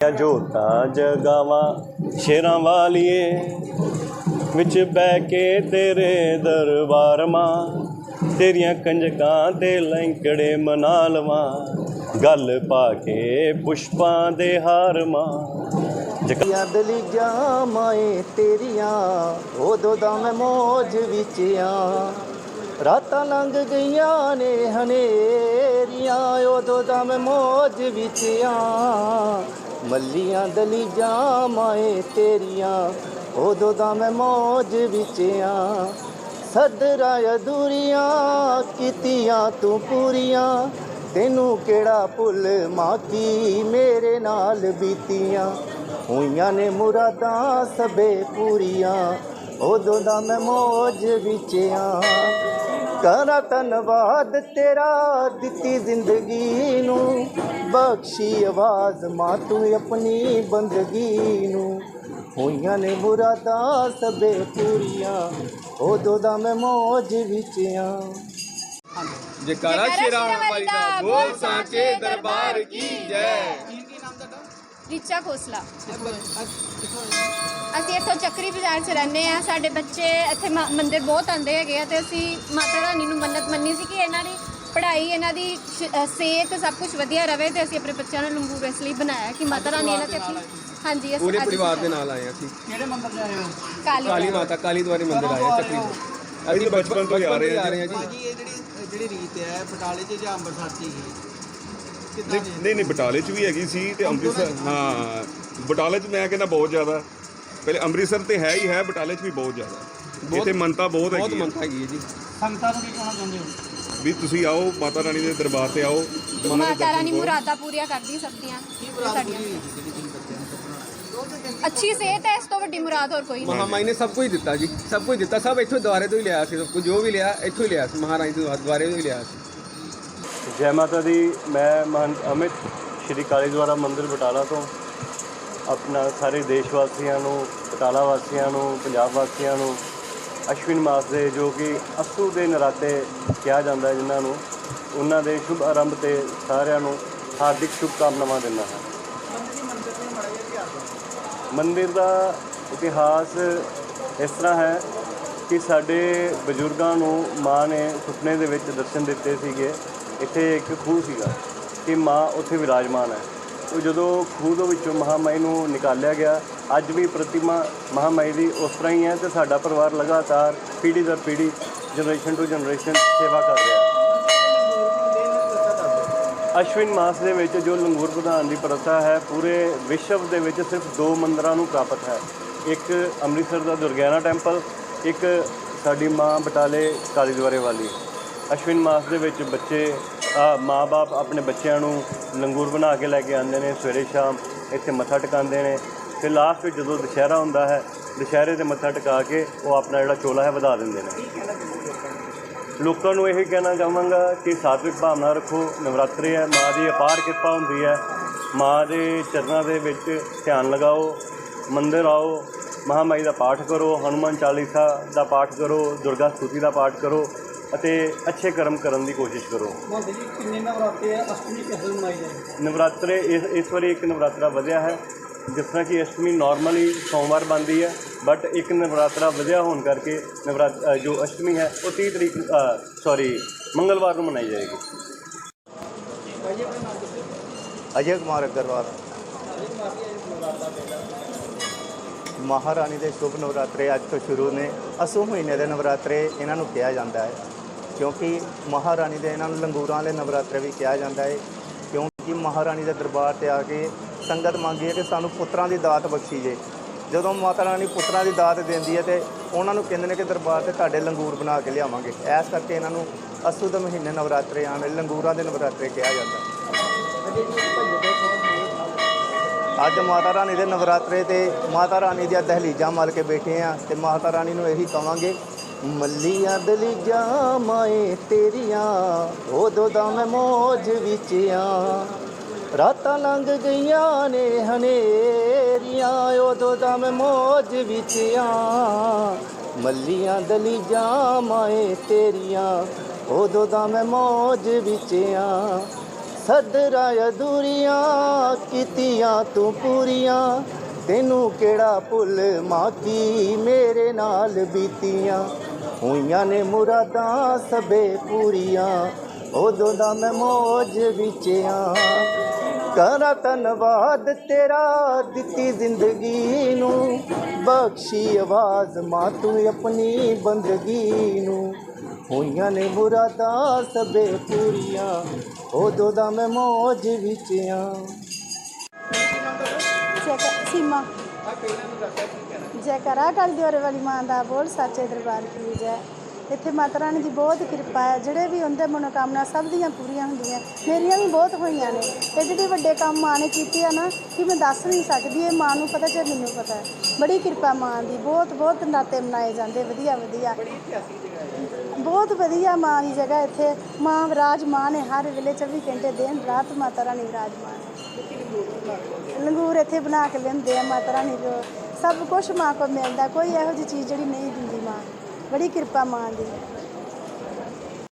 ਜੋਤਾਂ ਜਗਾਵਾਂ, ਸ਼ੇਰਾਂ ਵਾਲੀਏ, ਵਿੱਚ ਬਹਿ ਕੇ ਤੇਰੇ ਦਰਬਾਰ ਮਾਂ, ਤੇਰੀਆਂ ਕੰਜਕਾਂ ਤੇ ਲੈਂਕੜੇ ਮਨਾ ਲਵਾਂ, ਗੱਲ ਪਾ ਕੇ ਪੁਸ਼ਪਾਂ ਦੇ ਹਾਰ ਮਾਂ। ਜਗ ਯਾ ਦਲੀਜਾਂ ਮਾਏ ਤੇਰੀਆਂ ਉਦੋਂ ਦਾ ਮੈਂ ਮੋਜ ਵਿੱਚ ਆ ਰਾਤਾਂ ਲੰਘ ਗਈਆਂ ਨੇ ਹਨੇਰੀਆਂ, ਉਦੋਂ ਦਾ ਮੈਂ ਮੋਜ ਵਿੱਚ ਆ ਮੱਲੀਆਂ ਦਲੀਜਾਂ, ਮਾਏ ਤੇਰੀਆਂ, ਉਦੋਂ ਦਾ ਮੈਂ ਮੌਜ ਵਿੱਚ ਆ। ਸਦਰਾਂ ਅਧੂਰੀਆਂ ਕੀਤੀਆਂ ਤੂੰ ਪੂਰੀਆਂ, ਤੈਨੂੰ ਕਿਹੜਾ ਭੁੱਲ ਮਾਕੀ ਮੇਰੇ ਨਾਲ ਬੀਤੀਆਂ। ਹੋਈਆਂ ਨੇ ਮੁਰਾਦਾਂ ਸਭੇ ਪੂਰੀਆਂ, ਉਦੋਂ ਦਾ ਮੈਂ ਮੌਜ ਵਿੱਚ ਆ। ਕਰਾਂ ਧੰਨਵਾਦ ਤੇਰਾ, ਦਿੱਤੀ ਜ਼ਿੰਦਗੀ ਨੂੰ। ਬਖਸ਼ੀ ਆਵਾਜ਼ ਮਾਂ ਤੂੰ ਆਪਣੀ ਬੰਦਗੀ ਨੂੰ। ਹੋਈਆਂ ਨੇ ਮੁਰਾਦਾਂ ਸਭੇ ਪੂਰੀਆਂ ਉਦੋਂ ਦਾ ਮੈਂ ਮੌਜ ਵਿੱਚ ਆ। ਜਕਾਰਾ ਸ਼ੇਰਾਂ ਵਾਲੀ ਦਾ ਬੋਲ ਸਾਚੇ ਦਰਬਾਰ ਕੀ ਜੈ। ਰੀਚਾ ਖੋਸਲਾ। ਅਸੀਂ ਇੱਥੋਂ ਚੱਕਰੀ ਬਾਜ਼ਾਰ 'ਚ ਰਹਿੰਦੇ ਆ ਸਾਡੇ ਬੱਚੇ ਇੱਥੇ ਮ- ਮੰਦਿਰ ਬਹੁਤ ਆਉਂਦੇ ਹੈਗੇ ਆ ਤੇ ਅਸੀਂ ਮਾਤਾ ਰਾਣੀ ਨੂੰ ਮੰਨਤ ਮੰਨੀ ਸੀ ਕਿ ਇਹਨਾਂ ਦੀ ਪੜ੍ਹਾਈ ਇਹਨਾਂ ਦੀ ਸ਼- ਅ, ਸਿਹਤ ਸਭ ਕੁਝ ਵਧੀਆ ਰਵੇ ਤੇ ਅਸੀਂ ਆਪਣੇ ਬੱਚਿਆਂ ਨੂੰ ਲੰਗੂਰ ਇਸ ਲਈ ਬਣਾਇਆ ਕਿ ਮਾਤਾ ਰਾਣੀ ਇਹਨਾਂ ਤੇ ਆਪਣੀ ਹਾਂਜੀ ਅਸੀਂ ਪੂਰੇ ਅੱਜ ਪਰਿਵਾਰ ਦੇ ਨਾਲ ਆਏ ਹਾਂ ਅਸੀਂ। ਕਾਲੀ ਕਾਲੀ ਮਾਤਾ ਕਾਲੀ ਦੁਆਰੇ ਮੰਦਿਰ ਆਏ ਹਾਂ ਚੱਕਰੀ ਤੋਂ ਅਸੀਂ ਬਚਪਨ ਤੋਂ ਹੀ ਆ ਰਹੇ ਹਾਂ ਜੀ। ਭਾਜੀ ਇਹ ਜਿਹੜੀ ਜਿਹੜੀ ਰੀਤ ਹੈ ਬਟਾਲੇ 'ਚ ਜਾਂ ਅੰਮ੍ਰਿਤਸਰ 'ਚ ਹੀ? ਨਹੀਂ ਨਹੀਂ ਨਹੀਂ ਬਟਾਲੇ 'ਚ ਵੀ ਹੈਗੀ ਸੀ ਤੇ ਅੰਮ੍ਰਿਤਸਰ ਹਾਂ ਬਟਾਲੇ 'ਚ ਮੈਂ ਕਹਿੰਦਾ ਬਹੁਤ ਜ਼ਿਆਦਾ। ਪਹਿਲੇ ਅੰਮ੍ਰਿਤਸਰ ਤੇ ਹੈ ਹੀ ਹੈ ਬਟਾਲੇ 'ਚ ਵੀ ਬਹੁਤ ਜ਼ਿਆਦਾ। ਇੱਥੇ ਮੰਨਤਾ ਬਹੁਤ ਬਹੁਤ ਹੈਗੀ ਹੈ ਮੰਨਤਾ ਹੈਗੀ ਹੈ ਜੀ। ਸੰਗਤਾਂ ਨੂੰ ਕੀ ਕਹਿਣਾ ਚਾਹੁੰਦੇ ਹੋ? ਵੀ ਤੁਸੀਂ ਆਓ ਮਾਤਾ ਰਾਣੀ ਦੇ ਦਰਬਾਰ ਤੇ ਆਓ। ਮਾਤਾ ਰਾਣੀ। ਮੁਰਾਦਾਂ ਪੂਰੀਆਂ ਕਰਦੀ ਸਭ ਦੀਆਂ ਸਾਡੀਆਂ। ਜਿਹੜੀ ਤੁਸੀਂ ਬੱਚਿਆਂ ਨੂੰ ਸੁਪਨਾ ਅੱਛੀ ਸਿਹਤ ਹੈ ਇਸ ਤੋਂ ਵੱਡੀ ਮੁਰਾਦ ਹੋਰ ਕੋਈ ਨਹੀਂ। ਮਹਾਮਾਈ ਨੇ ਸਭ ਕੁਝ ਦਿੱਤਾ ਜੀ। ਸਭ ਕੁਝ ਦਿੱਤਾ। ਸਭ ਇੱਥੋਂ ਦੁਆਰੇ ਤੋਂ ਹੀ ਲਿਆ ਸੀ ਸਭ ਕੁਝ ਜੋ ਵੀ ਲਿਆ ਇੱਥੋਂ ਹੀ ਲਿਆ ਸੀ। ਮਹਾਰਾਣੀ ਦੇ ਦੁਆਰੇ ਤੋਂ ਹੀ ਲਿਆ ਸੀ। ਜੈ ਮਾਤਾ ਦੀ, ਮੈਂ ਮਹੰਤ ਅਮਿਤ, ਸ਼੍ਰੀ ਕਾਲੀ ਦੁਆਰਾ ਮੰਦਿਰ ਬਟਾਲਾ ਤੋਂ। ਆਪਣਾ ਸਾਰੇ ਦੇਸ਼ ਵਾਸੀਆਂ ਨੂੰ, ਬਟਾਲਾ ਵਾਸੀਆਂ ਨੂੰ, ਪੰਜਾਬ ਵਾਸੀਆਂ ਨੂੰ, ਅਸ਼ਵਿਨ ਮਾਸ ਦੇ, ਜੋ ਕਿ ਅਸੂ ਦੇ ਨਰਾਤੇ ਕਿਹਾ ਜਾਂਦਾ ਹੈ ਜਿਨ੍ਹਾਂ ਨੂੰ, ਉਹਨਾਂ ਦੇ ਸ਼ੁਭ ਆਰੰਭ ਤੇ ਸਾਰਿਆਂ ਨੂੰ ਹਾਰਦਿਕ ਸ਼ੁਭਕਾਮਨਾਵਾਂ ਦਿੰਦਾ ਹਾਂ। ਮੰਦਿਰ ਦਾ ਇਤਿਹਾਸ ਇਸ ਤਰ੍ਹਾਂ ਹੈ ਕਿ ਸਾਡੇ ਬਜ਼ੁਰਗਾਂ ਨੂੰ ਮਾਂ ਨੇ ਸੁਪਨੇ ਦੇ ਵਿੱਚ ਦਰਸ਼ਨ ਦਿੱਤੇ ਸੀਗੇ। ਇੱਥੇ ਇੱਕ ਖੂਹ ਸੀਗਾ ਕਿ ਮਾਂ ਉੱਥੇ ਵਿਰਾਜਮਾਨ ਹੈ। ਉਹ ਜਦੋਂ ਖੂਹ ਦੇ ਵਿੱਚੋਂ ਮਹਾਮਾਈ ਨੂੰ ਨਿਕਾਲਿਆ ਗਿਆ, ਅੱਜ ਵੀ ਪ੍ਰਤਿਮਾ ਮਹਾਮਾਈ ਦੀ ਉਸ ਤਰ੍ਹਾਂ ਹੀ ਹੈ ਤੇ ਸਾਡਾ ਪਰਿਵਾਰ ਲਗਾਤਾਰ ਪੀੜ੍ਹੀ ਦਰ ਪੀੜ੍ਹੀ ਜਨਰੇਸ਼ਨ ਟੂ ਜਨਰੇਸ਼ਨ ਸੇਵਾ ਕਰ ਰਿਹਾ ਹੈ। ਅਸ਼ਵਿਨ ਮਾਸ ਦੇ ਵਿੱਚ ਜੋ ਲੰਗੂਰ ਪ੍ਰਧਾਨ ਦੀ ਪ੍ਰਥਾ ਹੈ, ਪੂਰੇ ਵਿਸ਼ਵ ਦੇ ਵਿੱਚ ਸਿਰਫ ਦੋ ਮੰਦਰਾਂ ਨੂੰ ਪ੍ਰਾਪਤ ਹੈ। ਇੱਕ ਅੰਮ੍ਰਿਤਸਰ ਦਾ ਦੁਰਗਿਆਨਾ ਟੈਂਪਲ, ਇੱਕ ਸਾਡੀ ਮਾਂ ਬਟਾਲੇ ਕਾਲੀ ਦੁਆਰੇ ਵਾਲੀ। ਅਸ਼ਵਿਨ ਮਾਸ ਦੇ ਵਿੱਚ ਬੱਚੇ ਮਾਪੇ ਆਪਣੇ ਬੱਚਿਆਂ ਨੂੰ ਲੰਗੂਰ ਬਣਾ ਕੇ ਲੈ ਕੇ ਆਉਂਦੇ ਨੇ ਸਵੇਰੇ ਸ਼ਾਮ, ਇੱਥੇ ਮੱਥਾ ਟਿਕਾਉਂਦੇ ਨੇ। ਫਿਰ ਲਾਸਟ ਵਿੱਚ ਜਦੋਂ ਦੁਸ਼ਹਿਰਾ ਹੁੰਦਾ ਹੈ, ਦੁਸ਼ਹਿਰੇ ਤੇ ਮੱਥਾ ਟਿਕਾ ਕੇ ਉਹ ਆਪਣਾ ਜਿਹੜਾ ਚੋਲਾ ਹੈ ਵਧਾ ਦਿੰਦੇ ਨੇ। ਲੋਕਾਂ ਨੂੰ ਇਹ ਕਹਿਣਾ ਚਾਹਾਂਗਾ ਕਿ ਸਾਤਵਿਕ ਭਾਵਨਾ ਰੱਖੋ, ਨਵਰਾਤਰੇ ਹੈ, ਮਾਂ ਦੀ ਅਪਾਰ ਕਿਰਪਾ ਹੁੰਦੀ ਹੈ। ਮਾਂ ਦੇ ਚਰਨਾਂ ਦੇ ਵਿੱਚ ਧਿਆਨ ਲਗਾਓ, ਮੰਦਿਰ ਆਓ, ਮਹਾਮਾਈ ਦਾ ਪਾਠ ਕਰੋ, ਹਨੂਮਾਨ ਚਾਲੀਸਾ ਦਾ ਪਾਠ ਕਰੋ, ਦੁਰਗਾ ਸਤੂਤੀ ਦਾ ਪਾਠ ਕਰੋ ਅਤੇ ਅੱਛੇ ਕਰਮ ਕਰਨ ਦੀ ਕੋਸ਼ਿਸ਼ ਕਰੋ। ਮਹੰਤ ਜੀ ਕਿੰਨੇ ਨਵਰਾਤੇ ਆ? ਅਸ਼ਟਮੀ ਕਿਸ ਦਿਨ ਮਨਾਈ ਜਾਂਦੀ ਨਵਰਾਤਰੇ ਇਸ ਇਸ ਵਾਰੀ ਇੱਕ ਨਵਰਾਤਰਾ ਵਧਿਆ ਹੈ ਜਿਸ ਤਰ੍ਹਾਂ ਕਿ ਅਸ਼ਟਮੀ ਨਾਰਮਲੀ ਸੋਮਵਾਰ ਬਣਦੀ ਹੈ ਬਟ ਇੱਕ ਨਵਰਾਤਰਾ ਵਧਿਆ ਹੋਣ ਕਰਕੇ ਨਵਰਾਤ ਅ, ਜੋ ਅਸ਼ਟਮੀ ਹੈ ਉਹ 30 ਤਰੀਕ ਸੌਰੀ ਮੰਗਲਵਾਰ ਨੂੰ ਮਨਾਈ ਜਾਏਗੀ। ਅਜੇ ਕੁਮਾਰ ਅਗਰਵਾਲ। ਮਹਾਰਾਣੀ ਦੇ ਸ਼ੁਭ ਨਵਰਾਤਰੇ ਅੱਜ ਤੋਂ ਸ਼ੁਰੂ ਨੇ। ਅਸੂ ਮਹੀਨੇ ਦੇ ਨਵਰਾਤਰੇ ਇਹਨਾਂ ਨੂੰ ਕਿਹਾ ਜਾਂਦਾ ਹੈ। ਕਿਉਂਕਿ ਮਹਾਰਾਣੀ ਦੇ ਇਹਨਾਂ ਨੂੰ ਲੰਗੂਰਾਂ ਵਾਲੇ ਨਵਰਾਤਰੇ ਵੀ ਕਿਹਾ ਜਾਂਦਾ ਹੈ ਕਿਉਂਕਿ ਮਹਾਰਾਣੀ ਦੇ ਦਰਬਾਰ ਤੇ ਆ ਕੇ ਸੰਗਤ ਮੰਗਦੀ ਹੈ ਕਿ ਸਾਨੂੰ ਪੁੱਤਰਾਂ ਦੀ ਦਾਤ ਬਖਸ਼ੀ ਜੇ। ਜਦੋਂ ਮਾਤਾ ਰਾਣੀ ਪੁੱਤਰਾਂ ਦੀ ਦਾਤ ਦਿੰਦੀ ਹੈ ਤੇ ਉਹਨਾਂ ਨੂੰ ਕਹਿੰਦੇ ਨੇ ਕਿ ਦਰਬਾਰ ਤੇ ਤੁਹਾਡੇ ਲੰਗੂਰ ਬਣਾ ਕੇ ਲਿਆਵਾਂਗੇ। ਐਸ ਕਰਕੇ ਇਹਨਾਂ ਨੂੰ ਅਸੂ ਦੇ ਮਹੀਨੇ ਨਵਰਾਤਰੇ ਆਣ ਲੰਗੂਰਾਂ ਦੇ ਨਵਰਾਤਰੇ ਕਿਹਾ ਜਾਂਦਾ। ਅੱਜ ਮਾਤਾ ਰਾਣੀ ਦੇ ਨਵਰਾਤਰੇ ਤੇ ਮਾਤਾ ਰਾਣੀ ਦੀਆਂ ਦਹਲੀਜਾਂ ਮਲ ਕੇ ਬੈਠੇ ਆ ਤੇ ਮਾਤਾ ਰਾਣੀ ਨੂੰ ਇਹੀ ਕਵਾਂਗੇ ਮੱਲੀਆਂ ਦਲੀਜਾਂ ਮਾਏ ਤੇਰੀਆਂ, ਉਦੋਂ ਦਾ ਮੈਂ ਮੋਜ ਵਿੱਚ ਆ। ਰਾਤਾਂ ਲੰਘ ਗਈਆਂ ਨੇ ਹਨੇਰੀਆਂ, ਉਦੋਂ ਦਾ ਮੈਂ ਮੋਜ ਵਿੱਚ ਆ। ਮੱਲੀਆਂ ਦਲੀਜਾਂ ਮਾਏ ਤੇਰੀਆਂ, ਉਦੋਂ ਦਾ ਮੈਂ ਮੋਜ ਵਿੱਚ ਆ। ਸਦਰਾਂ ਅਧੂਰੀਆਂ ਕੀਤੀਆਂ ਤੂੰ ਪੂਰੀਆਂ, ਤੈਨੂੰ ਕਿਹੜਾ ਭੁੱਲ ਮਾਕੀ ਮੇਰੇ ਨਾਲ ਬੀਤੀਆਂ। ਹੋਈਆਂ ਨੇ ਮੁਰਾਦਾਂ ਸਭੇ ਪੂਰੀਆਂ, ਉਦੋਂ ਦਾ ਮੈਂ ਮੌਜ ਵਿੱਚ ਆਂ। ਕਰਾਂ ਧੰਨਵਾਦ ਤੇਰਾ ਦਿੱਤੀ ਜ਼ਿੰਦਗੀ ਨੂੰ, ਬਖਸ਼ੀ ਆਵਾਜ਼ ਮਾਂ ਤੂੰ ਆਪਣੀ ਬੰਦਗੀ ਨੂੰ। ਹੋਈਆਂ ਨੇ ਮੁਰਾਦਾਂ ਸਭੇ ਪੂਰੀਆਂ, ਉਦੋਂ ਦਾ ਮੈਂ ਮੌਜ ਵਿੱਚ ਆਂ। ਜੈਕਾ ਸੀਮਾ ਜੈਕਾਰਾ ਕੱਲ ਦਿਵਾਰੇ ਵਾਲੀ ਮਾਂ ਦਾ ਬੋਲ ਸੱਚੇ ਦਰਬਾਰ ਕੀ ਜੈ। ਇੱਥੇ ਮਾਤਾ ਰਾਣੀ ਦੀ ਬਹੁਤ ਕਿਰਪਾ ਹੈ। ਜਿਹੜੇ ਵੀ ਹੁੰਦੇ ਮਨੋਕਾਮਨਾ ਸਭ ਦੀਆਂ ਪੂਰੀਆਂ ਹੁੰਦੀਆਂ। ਮੇਰੀਆਂ ਵੀ ਬਹੁਤ ਹੋਈਆਂ ਨੇ। ਇਹ ਜਿਹੜੇ ਵੱਡੇ ਕੰਮ ਮਾਂ ਨੇ ਕੀਤੇ ਆ ਨਾ ਕਿ ਮੈਂ ਦੱਸ ਨਹੀਂ ਸਕਦੀ। ਇਹ ਮਾਂ ਨੂੰ ਪਤਾ ਚਾਹੇ ਮੈਨੂੰ ਪਤਾ ਹੈ। ਬੜੀ ਕਿਰਪਾ ਮਾਂ ਦੀ। ਬਹੁਤ ਬਹੁਤ ਨਾਤੇ ਮਨਾਏ ਜਾਂਦੇ। ਵਧੀਆ ਵਧੀਆ। ਬਹੁਤ ਵਧੀਆ ਮਾਂ ਦੀ ਜਗ੍ਹਾ ਇੱਥੇ। ਮਾਂ ਵਿਰਾਜਮਾਨ ਹੈ। ਹਰ ਵੇਲੇ 24 ਘੰਟੇ ਦਿਨ ਰਾਤ ਮਾਤਾ ਰਾਣੀ ਵਿਰਾਜਮਾਨ ਹੈ। ਲੰਗੂਰ ਇੱਥੇ ਬਣਾ ਕੇ ਲੈਂਦੇ ਆ ਮਾਤਾ ਰਾਣੀ ਜੋ ਸਭ ਕੁਝ ਮਾਂ ਕੋ ਮਿਲਦਾ, ਕੋਈ ਇਹੋ ਜਿਹੀ ਚੀਜ਼ ਜਿਹੜੀ ਨਹੀਂ ਦਿੰਦੀ ਮਾਂ। ਬੜੀ ਕਿਰਪਾ ਮਾਂ ਦੀ।